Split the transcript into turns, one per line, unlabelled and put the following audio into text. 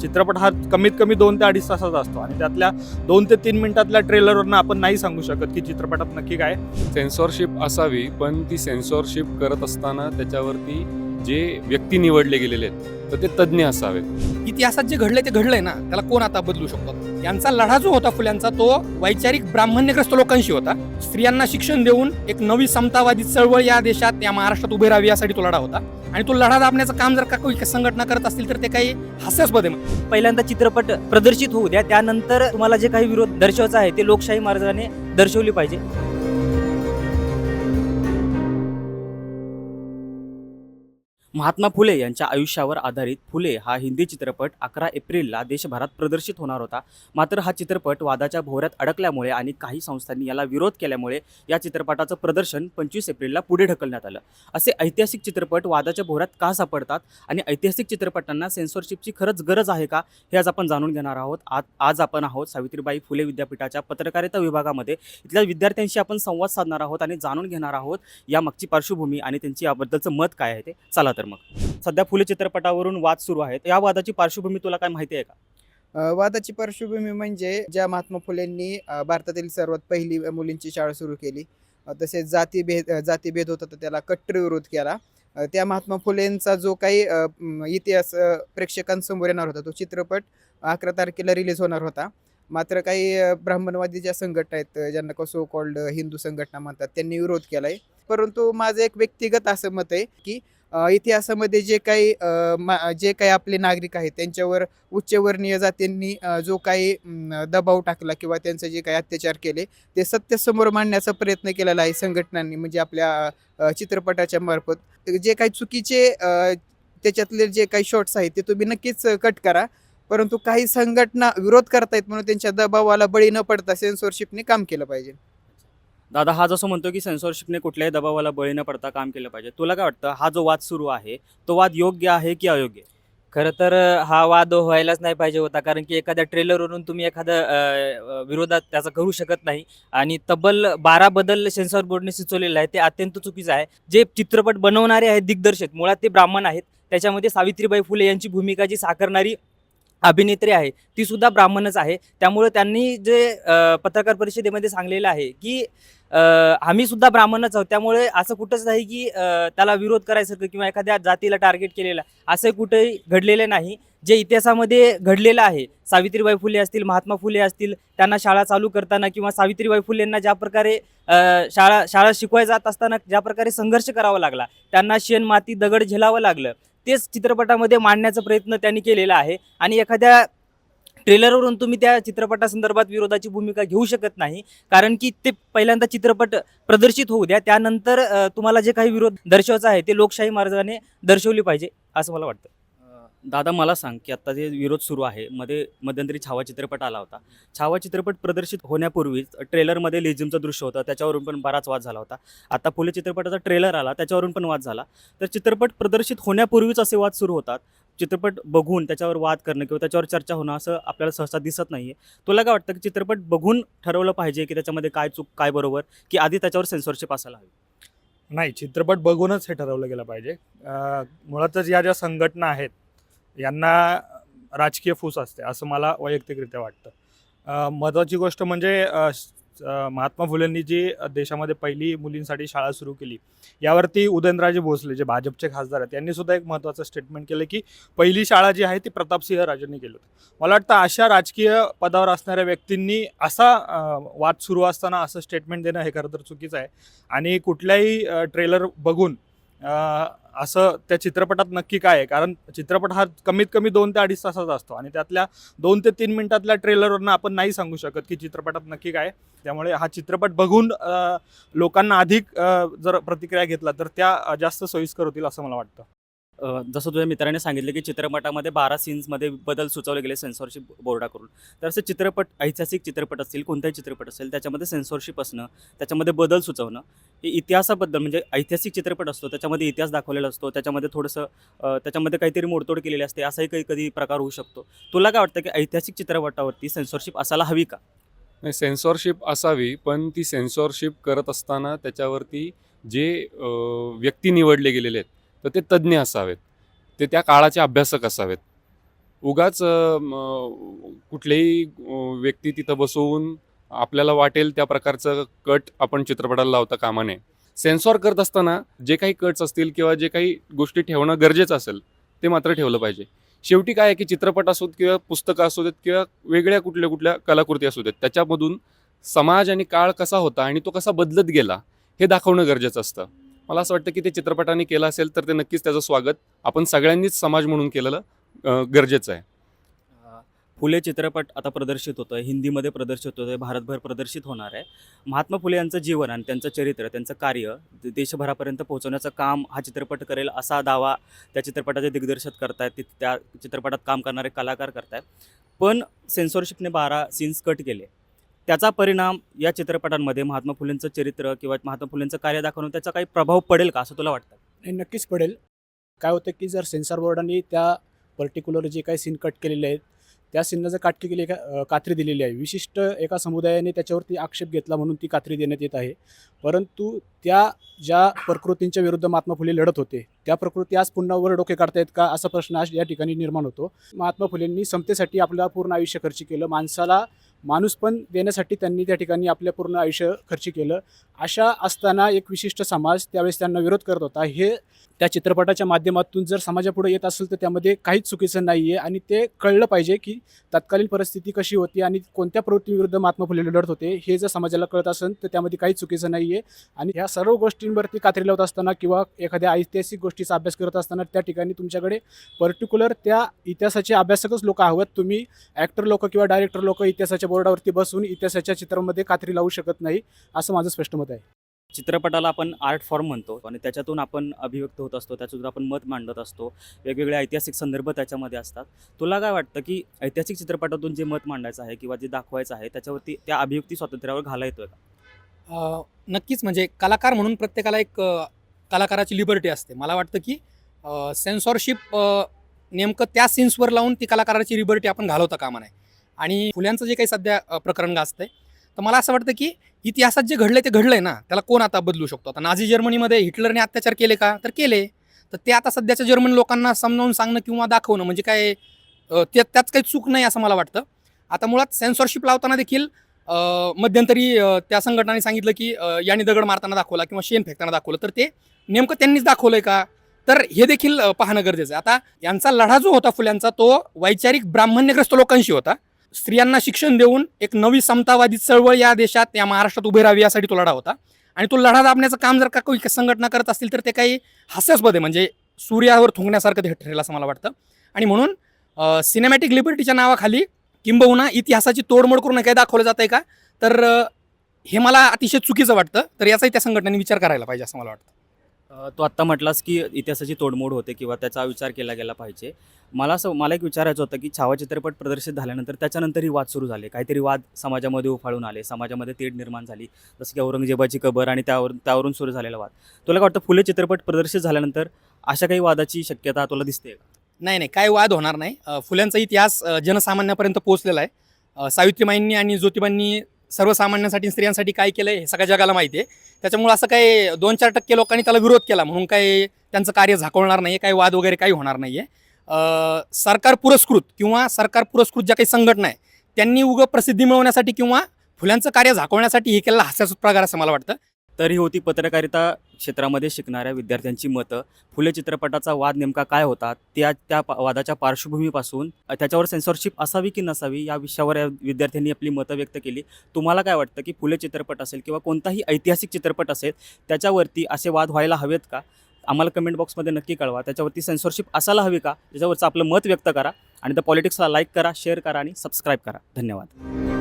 चित्रपट हा कमीत कमी दोन ते अडीच तासाचा असतो आणि त्यातल्या दोन ते तीन मिनिटातल्या ट्रेलरवरनं आपण नाही सांगू शकत की चित्रपटात नक्की काय.
सेन्सॉरशिप असावी पण ती सेन्सॉरशिप करत असताना त्याच्यावरती जे व्यक्ती निवडले गेलेले आहेत तर ते तज्ज्ञ असावेत
इतिहासात जे घडलंय ते घडलंय ना त्याला कोण आता बदलू शकतो यांचा लढा जो होता फुल्यांचा तो वैचारिक ब्राह्मण्यग्रस्त लोकांशी होता. स्त्रियांना शिक्षण देऊन एक नवी समतावादी चळवळ या देशात या महाराष्ट्रात उभी राहावी यासाठी तो लढा होता. आणि तो लढा दाबण्याचं काम जर का काही संघटना करत असतील तर ते काही हास्यास्पद आहे.
पहिल्यांदा चित्रपट प्रदर्शित होऊ द्या त्यानंतर तुम्हाला जे काही विरोध दर्शवायचा आहे ते लोकशाही मार्गाने दर्शवली पाहिजे. महात्मा फुले यांच्या आयुष्यावर आधारित फुले हा हिंदी चित्रपट अकरा एप्रिलला देशभरात प्रदर्शित होणार होता. मात्र हा चित्रपट वादाच्या भोवऱ्यात अडकल्यामुळे आणि काही संस्थांनी याला विरोध केल्यामुळे या चित्रपटाचं प्रदर्शन पंचवीस एप्रिलला पुढे ढकलण्यात आलं. असे ऐतिहासिक चित्रपट वादाच्या भोवऱ्यात का सापडतात आणि ऐतिहासिक चित्रपटांना सेन्सॉरशिपची खरंच गरज आहे का हे आज आपण जाणून घेणार आहोत. आज आज आपण आहोत सावित्रीबाई फुले विद्यापीठाच्या पत्रकारिता विभागामध्ये. इथल्या विद्यार्थ्यांशी आपण संवाद साधणार आहोत आणि जाणून घेणार आहोत या मागची पार्श्वभूमी आणि त्यांची याबद्दलचं मत काय आहे ते. चालत तर मग. सध्या फुले चित्रपटावरून वाद सुरू आहेत. या वादाची पार्श्वभूमी तुला काय माहिती आहे का?
अ, वादाची पार्श्वभूमी म्हणजे ज्या महात्मा फुलेंनी अ, भारतातील सर्वात पहिली मुलींची शाळा सुरू केली. अ, तसेच जातीभेद अ, जातीभेद होता तर त्याला कट्टर विरोध केला. अ, त्या महात्मा फुलेंचा जो काही अ, म, इतिहास अ, प्रेक्षकांसमोर येणार होता तो चित्रपट अकरा तारखेला रिलीज होणार होता. मात्र काही अ, ब्राह्मणवादी ज्या संघटना आहेत अ, ज्यांना कसो सो कॉल्ड हिंदू संघटना म्हणतात त्यांनी विरोध केला आहे परंतु माझं एक व्यक्तिगत असं मत आहे की इतिहासामध्ये जे काही मा- जे काही आपले नागरिक आहेत त्यांच्यावर उच्चवर्णीय जातींनी जो काही दबाव टाकला किंवा त्यांचे जे काही अत्याचार केले ते सत्य समोर मांडण्याचा प्रयत्न केलेला आहे संघटनांनी म्हणजे आपल्या चित्रपटाच्या मार्फत. जे काही चुकीचे त्याच्यातले जे काही शॉर्ट्स आहेत ते तुम्ही नक्कीच कट करा. परंतु काही संघटना विरोध करतायत म्हणून त्यांच्या दबावाला बळी न पडता सेन्सॉरशिपने काम केलं पाहिजे.
दादा हा जसं म्हणतो की सेन्सॉरशिपने कुठल्याही दबावाला बळी न पडता काम केलं पाहिजे. तुला काय वाटतं हा जो वाद सुरू आहे तो वाद योग्य आहे की अयोग्य?
खरं तर हा वाद व्हायलाच नाही पाहिजे होता. कारण की एखाद्या ट्रेलरवरून तुम्ही एखाद्या विरोधात त्याचा करू शकत नाही. आणि तब्बल बारा बदल सेन्सॉर बोर्डने सुचवलेलं आहे ते अत्यंत चुकीचं आहे. जे चित्रपट बनवणारे आहेत दिग्दर्शक मुळात ते ब्राह्मण आहेत. त्याच्यामध्ये सावित्रीबाई फुले यांची भूमिका जी साकारणारी अभिनेत्री आहे ती सुद्धा ब्राह्मणच आहे. त्यामुळे त्यांनी जे पत्रकार परिषदेमध्ये सांगलेलं आहे की आम्ही सुद्धा ब्राह्मणच आहोत. त्यामुळे असं कुठंच नाही की त्याला विरोध करायसारखं किंवा एखाद्या जातीला टार्गेट केलेला. असं कुठेही घडलेलं नाही. जे इतिहासामध्ये घडलेलं आहे. सावित्रीबाई फुले असतील महात्मा फुले असतील त्यांना शाळा चालू करताना किंवा सावित्रीबाई फुलेंना ज्या प्रकारे शाळा शाळा शिकवाय जात असताना ज्या प्रकारे संघर्ष करावा लागला. त्यांना शेण माती दगड झेलावं लागलं. तेच चित्रपटामध्ये मांडण्याचा प्रयत्न त्यांनी केलेला आहे. आणि एखाद्या ट्रेलरवरून तुम्ही त्या चित्रपटासंदर्भात विरोधाची भूमिका घेऊ शकत नाही. कारण की ते पहिल्यांदा चित्रपट प्रदर्शित होऊ द्या त्यानंतर तुम्हाला जे काही विरोध दर्शवायचा आहे ते लोकशाही मार्गाने दर्शवली पाहिजे असं मला वाटतं.
दादा मला सांग की आता जे विरोध सुरू आहे मध्ये मध्यंतरी छावा चित्रपट आला होता. छावा चित्रपट प्रदर्शित होण्यापूर्वीच ट्रेलरमध्ये लेझिमचं दृश्य होतं त्याच्यावरून पण बराच वाद झाला होता. आता फुले चित्रपटाचा ट्रेलर आला त्याच्यावरून पण वाद झाला. तर चित्रपट प्रदर्शित होण्यापूर्वीच असे वाद सुरू होतात. चित्रपट बघून त्याच्यावर वाद करणं किंवा त्याच्यावर चर्चा होणं असं आपल्याला सहसा दिसत नाही आहे तुला काय वाटतं की चित्रपट बघून ठरवलं पाहिजे की त्याच्यामध्ये काय चूक काय बरोबर की आधी त्याच्यावर सेन्सॉरशिप असायला हवी?
नाही चित्रपट बघूनच हे ठरवलं गेलं पाहिजे. मुळातच या ज्या संघटना आहेत यांना राजकीय फूस असते असं मला वैयक्तिकरित्या वाटतं. महत्त्वाची गोष्ट म्हणजे महात्मा फुलेंनी जी देशामध्ये पहिली मुलींसाठी शाळा सुरू केली यावरती उदयनराजे भोसले जे भाजपचे खासदार आहेत यांनी सुद्धा एक महत्त्वाचं स्टेटमेंट केलं की पहिली शाळा जी आहे ती प्रतापसिंह राजांनी केली होती. मला वाटतं अशा राजकीय पदावर असणाऱ्या व्यक्तींनी असा वाद सुरू असताना असं स्टेटमेंट देणं हे खरं तर चुकीचं आहे. आणि कुठल्याही ट्रेलर बघून असं त्या चित्रपटात नक्की काय आहे? कारण चित्रपट हा कमीत कमी दोन ते अडीच तासाचा असतो आणि त्यातल्या दोन ते तीन मिनिटातल्या ट्रेलरवरनं आपण नाही सांगू शकत की चित्रपटात नक्की काय त्यामुळे हा चित्रपट बघून लोकांना अधिक जर प्रतिक्रिया घेतला तर त्या जास्त सोयीस्कर होतील असं मला वाटतं.
जसं तुझ्या मित्राने सांगितलं की चित्रपटामध्ये बारा सीन्समध्ये बदल सुचवले गेले सेन्सॉरशिप बोर्डाकडून. तर असे चित्रपट ऐतिहासिक चित्रपट असतील कोणताही चित्रपट असेल त्याच्यामध्ये सेन्सॉरशिप असणं त्याच्यामध्ये बदल सुचवणं हे इतिहासाबद्दल म्हणजे ऐतिहासिक चित्रपट असतो त्याच्यामध्ये इतिहास दाखवलेला असतो त्याच्यामध्ये थोडंसं त्याच्यामध्ये काहीतरी मोडतोड केलेली असते असाही काही कधी प्रकार होऊ शकतो. तुला काय वाटतं की ऐतिहासिक चित्रपटावरती सेन्सॉरशिप असायला हवी का?
नाही सेन्सॉरशिप असावी पण ती सेन्सॉरशिप करत असताना त्याच्यावरती जे व्यक्ती निवडले गेलेले आहेत तर ते तज्ज्ञ असावेत. ते त्या काळाचे अभ्यासक असावेत. उगाच कुठलेही व्यक्ती तिथं बसवून आपल्याला वाटेल त्या प्रकारचं कट आपण चित्रपटाला लावता कामा नये सेन्सॉर करत असताना जे काही कट्स असतील किंवा जे काही गोष्टी ठेवणं गरजेचं असेल ते मात्र ठेवलं पाहिजे. शेवटी काय आहे की चित्रपट असोत किंवा पुस्तकं असू देत किंवा वेगळ्या कुठल्या कुठल्या कलाकृती असू देत त्याच्यामधून समाज आणि काळ कसा होता आणि तो कसा बदलत गेला हे दाखवणं गरजेचं असतं. मला असं वाटतं की ते चित्रपटाने केलं असेल तर ते नक्कीच त्याचं स्वागत. आपण सगळ्यांनीच समाज म्हणून केलेलं गरजेचं आहे.
फुले चित्रपट आता प्रदर्शित होतोय हिंदीमध्ये प्रदर्शित होतोय भारतभर प्रदर्शित होणार आहे. महात्मा फुले यांचं जीवन आणि त्यांचं चरित्र त्यांचं कार्य देशभरापर्यंत पोहोचवण्याचं काम हा चित्रपट करेल असा दावा त्या चित्रपटाचे दिग्दर्शक करतायत ते- त्या चित्रपटात काम करणारे कलाकार करतायत. पण सेन्सॉरशिपने बारा सीन्स कट केले. त्याचा परिणाम या चित्रपटांमध्ये महात्मा फुलेंचं चरित्र किंवा महात्मा फुलेंचं कार्य दाखवणं त्याचा काही प्रभाव पडेल का असं तुला वाटतं?
नाही नक्कीच पडेल. काय होतं की जर सेन्सॉर बोर्डाने त्या पर्टिक्युलर जे काही सीन कट केलेले आहेत त्या सीनला जर काटकी केली का कात्री दिलेली आहे. विशिष्ट एका समुदायाने त्याच्यावरती आक्षेप घेतला म्हणून ती कात्री देण्यात येत आहे. परंतु त्या ज्या प्रकृतींच्या विरुद्ध महात्मा फुले लढत होते त्या प्रकृती आज पुन्हा वर डोके काढतायत का असा प्रश्न आज या ठिकाणी निर्माण होतो. महात्मा फुलेंनी समतेसाठी आपल्या पूर्ण आयुष्य खर्च केलं. माणसाला माणूस पण देण्यासाठी त्यांनी त्या ठिकाणी आपलं पूर्ण आयुष्य खर्च केलं. अशा असताना एक विशिष्ट समाज त्यावेळेस त्यांना विरोध करत होता. हे त्या चित्रपटाच्या माध्यमातून जर समाजापुढे येत असेल तर त्यामध्ये काहीच चुकीचं नाही आहे आणि ते कळलं पाहिजे की तत्कालीन परिस्थिती कशी होती आणि कोणत्या प्रवृत्तीविरुद्ध महात्मा फुले लढत होते हे जर समाजाला कळत असेल तर त्यामध्ये काहीच चुकीचं नाही आहे आणि ह्या सर्व गोष्टींवरती कात्री लावत असताना किंवा एखाद्या ऐतिहासिक गोष्टीचा अभ्यास करत असताना त्या ठिकाणी तुमच्याकडे पर्टिक्युलर त्या इतिहासाचे अभ्यासकच लोक आहोत तुम्ही ॲक्टर लोक किंवा डायरेक्टर लोक इतिहासाच्या बोर्डावरती बसून इतिहासाच्या चित्रामध्ये कात्री लावू शकत नाही असं माझं स्पष्ट मत आहे.
चित्रपटाला आपण आर्ट फॉर्म म्हणतो आणि त्याच्यातून आपण अभिव्यक्त होत असतो त्याच्यातून आपण मत मांडत असतो वेगवेगळे ऐतिहासिक संदर्भ त्याच्यामध्ये असतात. तुला काय वाटतं की ऐतिहासिक चित्रपटातून जे मत मांडायचं आहे किंवा जे दाखवायचं आहे त्याच्यावरती त्या अभिव्यक्ती स्वातंत्र्यावर घाला येतोय का
नक्कीच म्हणजे कलाकार म्हणून प्रत्येकाला एक कलाकाराची लिबर्टी असते. मला वाटतं की सेन्सॉरशिप नेमकं त्या सीन्सवर लावून ती कलाकाराची लिबर्टी आपण घालवता कामा नये. आणि फुल्यांचं जे काही सध्या प्रकरण गाजतंय तर मला असं वाटतं की इतिहासात जे घडलंय ते घडलंय ना त्याला कोण आता बदलू शकतो? आता नाझी जर्मनीमध्ये हिटलरने अत्याचार केले का? तर केले. तर ते आता सध्याच्या जर्मन लोकांना समजावून सांगणं किंवा दाखवणं म्हणजे काय अ, त्या त्यात काही चूक नाही असं मला वाटतं. आता मुळात सेन्सॉरशिप लावताना देखील मध्यंतरी त्या संघटनाने सांगितलं की याने दगड मारताना दाखवला किंवा शेण फेकताना दाखवलं. तर ते नेमकं त्यांनीच दाखवलंय का? तर हे देखील पाहणं गरजेचं आहे. आता यांचा लढा जो होता फुल्यांचा तो वैचारिक ब्राह्मण्यग्रस्त लोकांशी होता. स्त्रियांना शिक्षण देऊन एक नवी समतावादी चळवळ या देशात या महाराष्ट्रात उभी राहावी यासाठी तो लढा होता. आणि तो लढा दाबण्याचं काम जर का काही संघटना करत असतील तर ते काही हास्यास्पद आहे. म्हणजे सूर्यावर थुंकण्यासारखं ते ठरेल असं मला वाटतं. आणि म्हणून सिनेमॅटिक लिबर्टीच्या नावाखाली किंबहुना इतिहासाची तोडमोड करून काय दाखवलं जात आहे का? तर हे मला अतिशय चुकीचं वाटतं. तर याचाही त्या संघटनेने विचार करायला पाहिजे असं मला वाटतं.
तू आत्ता म्हटलास की इतिहासाची तोडमोड होते किंवा त्याचा विचार केला गेला पाहिजे. मला असं मला एक विचारायचं होतं की छावा चित्रपट प्रदर्शित झाल्यानंतर त्याच्यानंतरही वाद सुरू झाले. काहीतरी वाद समाजामध्ये उफाळून आले समाजामध्ये तेढ निर्माण झाली. जसं की औरंगजेबाची कबर आणि त्यावर त्यावरून सुरू झालेला वाद. तुला काय वाटतं फुले चित्रपट प्रदर्शित झाल्यानंतर अशा काही वादाची शक्यता तुला दिसते
नाही नाही. काय वाद होणार नाही. फुल्यांचा इतिहास जनसामान्यापर्यंत पोहोचलेला आहे. सावित्रीमाईंनी सावित्रीबाईंनी आणि ज्योतिबांनी सर्वसामान्यांसाठी स्त्रियांसाठी काय केलं हे सगळ्या जगाला माहिती आहे. त्याच्यामुळे असं काही दोन चार टक्के लोकांनी त्याला विरोध केला. म्हणून काही त्यांचं कार्य झाकवणार नाही काही वाद वगैरे काही होणार नाही आहे सरकार पुरस्कृत किंवा सरकार पुरस्कृत ज्या काही संघटना आहे त्यांनी उगं प्रसिद्धी मिळवण्यासाठी किंवा फुल्यांचं कार्य झाकवण्यासाठी हे केलेला हास्यास्पद प्रकार असं मला वाटतं.
तर ही होती पत्रकारिता क्षेत्रामध्ये शिकणाऱ्या विद्यार्थ्यांची मतं. फुले चित्रपटाचा वाद नेमका काय होता? त्या त्या पा- वादाच्या पार्श्वभूमीपासून त्याच्यावर सेन्सॉरशिप असावी की नसावी या विषयावर या विद्यार्थ्यांनी आपली मतं व्यक्त केली. तुम्हाला काय वाटतं की फुले चित्रपट असेल किंवा कोणताही ऐतिहासिक चित्रपट असेल त्याच्यावरती असे वाद व्हायला हवेत का? आम्हाला कमेंट बॉक्समध्ये नक्की कळवा. त्याच्यावरती सेन्सॉरशिप असायला हवी का? त्याच्यावरचं आपलं मत व्यक्त करा आणि द पॉलिटिक्सला लाईक करा शेअर करा आणि सबस्क्राईब करा. धन्यवाद.